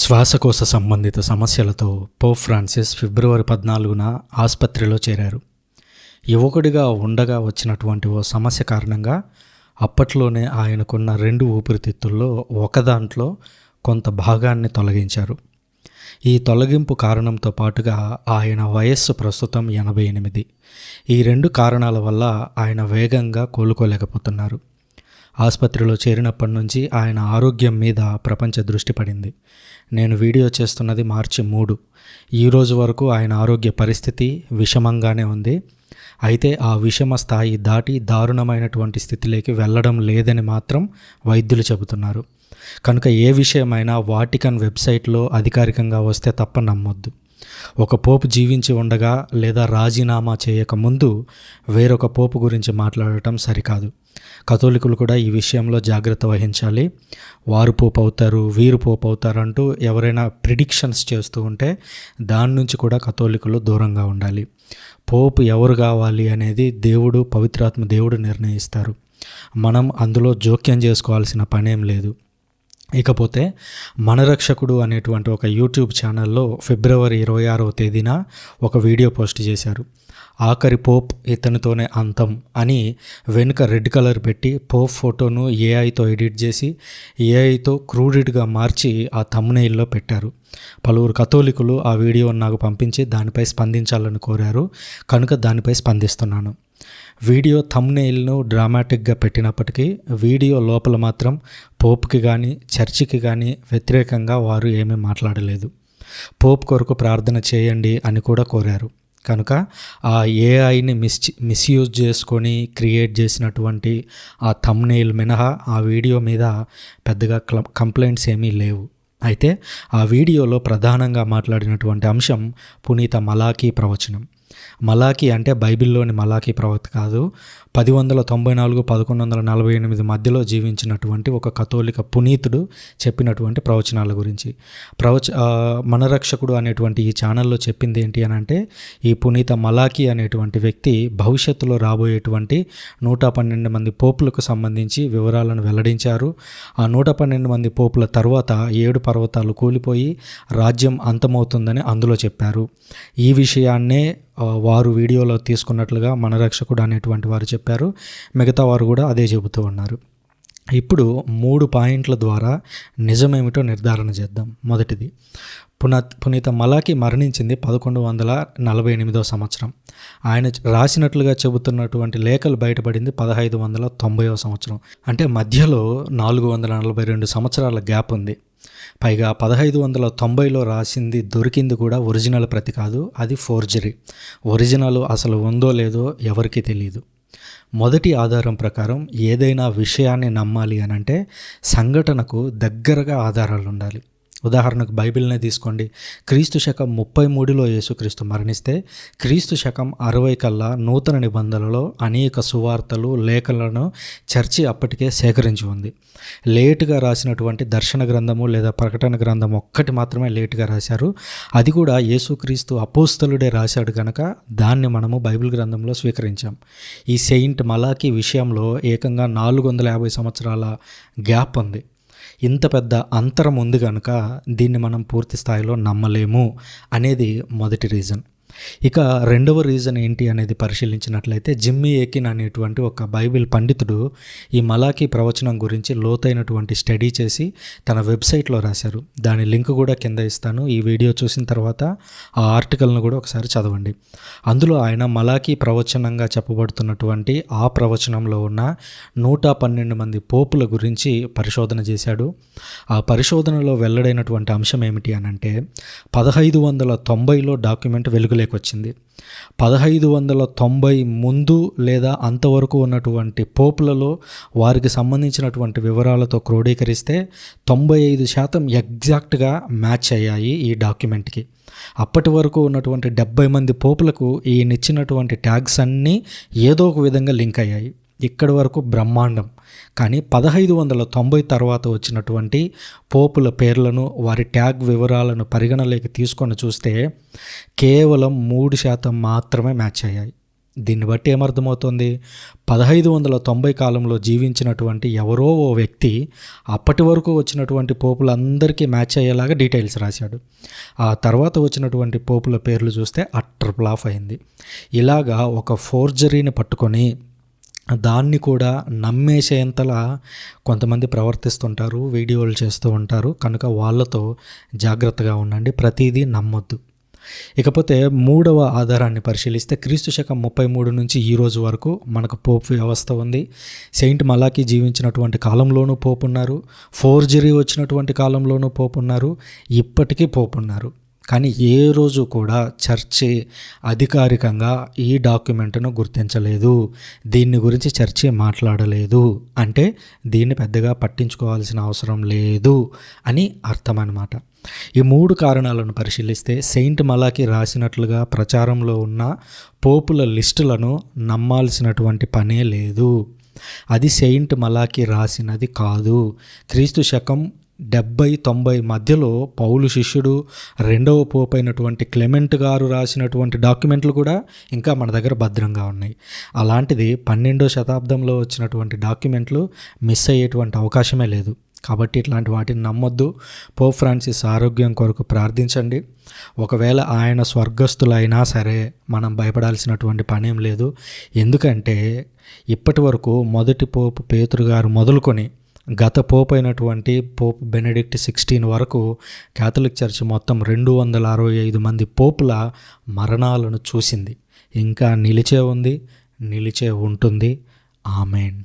శ్వాసకోశ సంబంధిత సమస్యలతో పోప్ ఫ్రాన్సిస్ ఫిబ్రవరి పద్నాలుగున ఆసుపత్రిలో చేరారు. యువకుడిగా ఉండగా వచ్చినటువంటి ఓ సమస్య కారణంగా అప్పట్లోనే ఆయనకున్న రెండు ఊపిరితిత్తుల్లో ఒకదాంట్లో కొంత భాగాన్ని తొలగించారు. ఈ తొలగింపు కారణంతో పాటుగా ఆయన వయస్సు ప్రస్తుతం ఎనభై ఎనిమిది. ఈ రెండు కారణాల వల్ల ఆయన వేగంగా కోలుకోలేకపోతున్నారు. ఆసుపత్రిలో చేరినప్పటి నుంచి ఆయన ఆరోగ్యం మీద ప్రపంచ దృష్టి పడింది. నేను వీడియో చేస్తున్నది మార్చి మూడు. ఈ రోజు వరకు ఆయన ఆరోగ్య పరిస్థితి విషమంగానే ఉంది. అయితే ఆ విషమ స్థాయి దాటి దారుణమైనటువంటి స్థితిలోకి వెళ్ళడం లేదని మాత్రం వైద్యులు చెబుతున్నారు. కనుక ఏ విషయమైనా వాటికన్ వెబ్సైట్లో అధికారికంగా వస్తే తప్ప నమ్మొద్దు. ఒక పోపు జీవించి ఉండగా లేదా రాజీనామా చేయకముందు వేరొక పోపు గురించి మాట్లాడటం సరికాదు. కథోలికులు కూడా ఈ విషయంలో జాగ్రత్త వహించాలి. వారు పోపు అవుతారు వీరు పోపు అవుతారు అంటూ ఎవరైనా ప్రిడిక్షన్స్ చేస్తూ ఉంటే దాని నుంచి కూడా కథోలికులు దూరంగా ఉండాలి. పోపు ఎవరు కావాలి అనేది దేవుడు పవిత్రాత్మ దేవుడు నిర్ణయిస్తారు. మనం అందులో జోక్యం చేసుకోవాల్సిన పనేం లేదు. ఇకపోతే మనరక్షకుడు అనేటువంటి ఒక యూట్యూబ్ ఛానల్లో ఫిబ్రవరి ఇరవై ఆరవ తేదీన ఒక వీడియో పోస్ట్ చేశారు. ఆఖరి పోప్ ఇతనితోనే అంతం అని వెనుక రెడ్ కలర్ పెట్టి పోప్ ఫోటోను ఏఐతో ఎడిట్ చేసి ఏఐతో క్రూడిడ్గా మార్చి ఆ తమ్మునైల్లో పెట్టారు. పలువురు కథోలికులు ఆ వీడియోను నాకు పంపించి దానిపై స్పందించాలని కోరారు. కనుక దానిపై స్పందిస్తున్నాను. వీడియో థమ్నెయిల్ను డ్రామాటిక్గా పెట్టినప్పటికీ వీడియో లోపల మాత్రం పోప్కి కానీ చర్చికి కానీ వ్యతిరేకంగా వారు ఏమీ మాట్లాడలేదు. పోప్ కొరకు ప్రార్థన చేయండి అని కూడా కోరారు. కనుక ఆ ఏఐని మిస్ మిస్యూజ్ చేసుకొని క్రియేట్ చేసినటువంటి ఆ థమ్నెయిల్ మినహా ఆ వీడియో మీద పెద్దగా కంప్లైంట్స్ ఏమీ లేవు. అయితే ఆ వీడియోలో ప్రధానంగా మాట్లాడినటువంటి అంశం పునీత మలాఖీ ప్రవచనం. మలాకి అంటే బైబిల్లోని మలాకి ప్రవక్త కాదు. పది వందల తొంభై నాలుగు పదకొండు వందల నలభై ఎనిమిది మధ్యలో జీవించినటువంటి ఒక కథోలిక పునీతుడు చెప్పినటువంటి ప్రవచనాల గురించి. ప్రవచ మనరక్షకుడు అనేటువంటి ఈ ఛానల్లో చెప్పింది ఏంటి అని అంటే ఈ పునీత మలాకి అనేటువంటి వ్యక్తి భవిష్యత్తులో రాబోయేటువంటి నూట పన్నెండు మంది పోపులకు సంబంధించి వివరాలను వెల్లడించారు. ఆ నూట పన్నెండు మంది పోపుల తర్వాత ఏడు పర్వతాలు కూలిపోయి రాజ్యం అంతమవుతుందని అందులో చెప్పారు. ఈ విషయాన్నే వారు వీడియోలో తీసుకున్నట్లుగా మన రక్షకుడు అనేటువంటి వారు చెప్పారు. మిగతా వారు కూడా అదే చెబుతూ ఉన్నారు. ఇప్పుడు మూడు పాయింట్ల ద్వారా నిజమేమిటో నిర్ధారణ చేద్దాం. మొదటిది పున పునీత మలాకి మరణించింది పదకొండు వందల నలభై ఎనిమిదవ సంవత్సరం. ఆయన రాసినట్లుగా చెబుతున్నటువంటి లేఖలు బయటపడింది పదహైదు వందల తొంభైవ సంవత్సరం. అంటే మధ్యలో నాలుగు వందల నలభై రెండు సంవత్సరాల గ్యాప్ ఉంది. పైగా పదహైదు వందల తొంభైలో రాసింది దొరికింది కూడా ఒరిజినల్ ప్రతి కాదు అది ఫోర్జరీ. ఒరిజినల్ అసలు ఉందో లేదో ఎవరికీ తెలియదు మొదటి ఆధారం ప్రకారం ఏదైనా విషయాన్ని నమ్మాలి అని అంటే సంఘటనకు దగ్గరగా ఆధారాలు ఉండాలి ఉదాహరణకు బైబిల్నే తీసుకోండి. క్రీస్తు శకం ముప్పై మూడులో యేసుక్రీస్తు మరణిస్తే క్రీస్తు శకం అరవై కల్లా నూతన నిబంధనలలో అనేక సువార్తలు లేఖలను చర్చి అప్పటికే సేకరించి ఉంది. లేటుగా రాసినటువంటి దర్శన గ్రంథము లేదా ప్రకటన గ్రంథం ఒక్కటి మాత్రమే లేటుగా రాశారు. అది కూడా యేసుక్రీస్తు అపోస్తలుడే రాశాడు కనుక దాన్ని మనము బైబిల్ గ్రంథంలో స్వీకరించాం. ఈ సెయింట్ మలాకి విషయంలో ఏకంగా నాలుగు వందల యాభై సంవత్సరాల గ్యాప్ ఉంది. ఇంత పెద్ద అంతరం ఉంది కనుక దీన్ని మనం పూర్తి స్థాయిలో నమ్మలేము అనేది మొదటి రీజన్. ఇక రెండవ రీజన్ ఏంటి అనేది పరిశీలించినట్లయితే జిమ్మీ ఏకిన్ అనేటువంటి ఒక బైబిల్ పండితుడు ఈ మలాఖీ ప్రవచనం గురించి లోతైనటువంటి స్టడీ చేసి తన వెబ్సైట్లో రాశారు. దాని లింక్ కూడా కింద ఇస్తాను. ఈ వీడియో చూసిన తర్వాత ఆ ఆర్టికల్ను కూడా ఒకసారి చదవండి. అందులో ఆయన మలాఖీ ప్రవచనంగా చెప్పబడుతున్నటువంటి ఆ ప్రవచనంలో ఉన్న నూట పన్నెండు మంది పోపుల గురించి పరిశోధన చేశాడు. ఆ పరిశోధనలో వెల్లడైనటువంటి అంశం ఏమిటి అని అంటే పదహైదు వందల తొంభైలో డాక్యుమెంట్ వెలుగులే వచ్చింది పదహైదు వందల తొంభై ముందు లేదా అంతవరకు ఉన్నటువంటి పోపులలో వారికి సంబంధించినటువంటి వివరాలతో క్రోడీకరిస్తే తొంభై ఐదు శాతం ఎగ్జాక్ట్గా మ్యాచ్ అయ్యాయి ఈ డాక్యుమెంట్కి. అప్పటి వరకు ఉన్నటువంటి డెబ్బై మంది పోపులకు ఈయనిచ్చినటువంటి ట్యాగ్స్ అన్నీ ఏదో ఒక విధంగా లింక్ అయ్యాయి. ఇక్కడి వరకు బ్రహ్మాండం. కానీ పదహైదు వందల తొంభై తర్వాత వచ్చినటువంటి పోపుల పేర్లను వారి ట్యాగ్ వివరాలను పరిగణలోకి తీసుకొని చూస్తే కేవలం మూడు శాతం మాత్రమే మ్యాచ్ అయ్యాయి. దీన్ని బట్టి ఏమర్థమవుతుంది? పదహైదు వందల తొంభై కాలంలో జీవించినటువంటి ఎవరో ఓ వ్యక్తి అప్పటి వరకు వచ్చినటువంటి పోపులందరికీ మ్యాచ్ అయ్యేలాగా డీటెయిల్స్ రాశాడు. ఆ తర్వాత వచ్చినటువంటి పోపుల పేర్లు చూస్తే అట్టర్ ఫ్లాఫ్ అయింది. ఇలాగా ఒక ఫోర్జరీని పట్టుకొని దాన్ని కూడా నమ్మేసేంతలా కొంతమంది ప్రవర్తిస్తుంటారు వీడియోలు చేస్తూ ఉంటారు. కనుక వాళ్ళతో జాగ్రత్తగా ఉండండి ప్రతిదీ నమ్మొద్దు. ఇకపోతే మూడవ ఆధారాన్ని పరిశీలిస్తే క్రీస్తు శకం ముప్పై మూడు నుంచి ఈ రోజు వరకు మనకు పోప్ వ్యవస్థ ఉంది. సెయింట్ మలాకి జీవించినటువంటి కాలంలోనూ పోపు ఉన్నారు ఫోర్జరీ వచ్చినటువంటి కాలంలోనూ పోపు ఉన్నారు ఇప్పటికీ పోపు ఉన్నారు కానీ ఏ రోజు కూడా చర్చి అధికారికంగా ఈ డాక్యుమెంట్ను గుర్తించలేదు. దీన్ని గురించి చర్చి మాట్లాడలేదు. అంటే దీన్ని పెద్దగా పట్టించుకోవాల్సిన అవసరం లేదు అని అర్థం అన్నమాట ఈ మూడు కారణాలను పరిశీలిస్తే సెయింట్ మలాకి రాసినట్లుగా ప్రచారంలో ఉన్న పోపుల లిస్టులను నమ్మాల్సినటువంటి పనే లేదు. అది సెయింట్ మలాకి రాసినది కాదు. క్రీస్తు శకం డెబ్బై తొంభై మధ్యలో పౌలు శిష్యుడు రెండవ పోపు అయినటువంటి క్లెమెంట్ గారు రాసినటువంటి డాక్యుమెంట్లు కూడా ఇంకా మన దగ్గర భద్రంగా ఉన్నాయి. అలాంటిది పన్నెండో శతాబ్దంలో వచ్చినటువంటి డాక్యుమెంట్లు మిస్ అయ్యేటువంటి అవకాశమే లేదు. కాబట్టి ఇట్లాంటి వాటిని నమ్మొద్దు. పోప్ ఫ్రాన్సిస్ ఆరోగ్యం కొరకు ప్రార్థించండి. ఒకవేళ ఆయన స్వర్గస్థులైనా సరే మనం భయపడాల్సినటువంటి పనేం లేదు. ఎందుకంటే ఇప్పటి వరకు మొదటి పోపు పేతురు గారు మొదలుకొని గత పోపు అయినటువంటి పోప్ బెనడిక్ట్ సిక్స్టీన్ వరకు క్యాథలిక్ చర్చ్ మొత్తం రెండు వందల అరవై ఐదు మంది పోపుల మరణాలను చూసింది. ఇంకా నిలిచే ఉంది నిలిచే ఉంటుంది. ఆమెన్.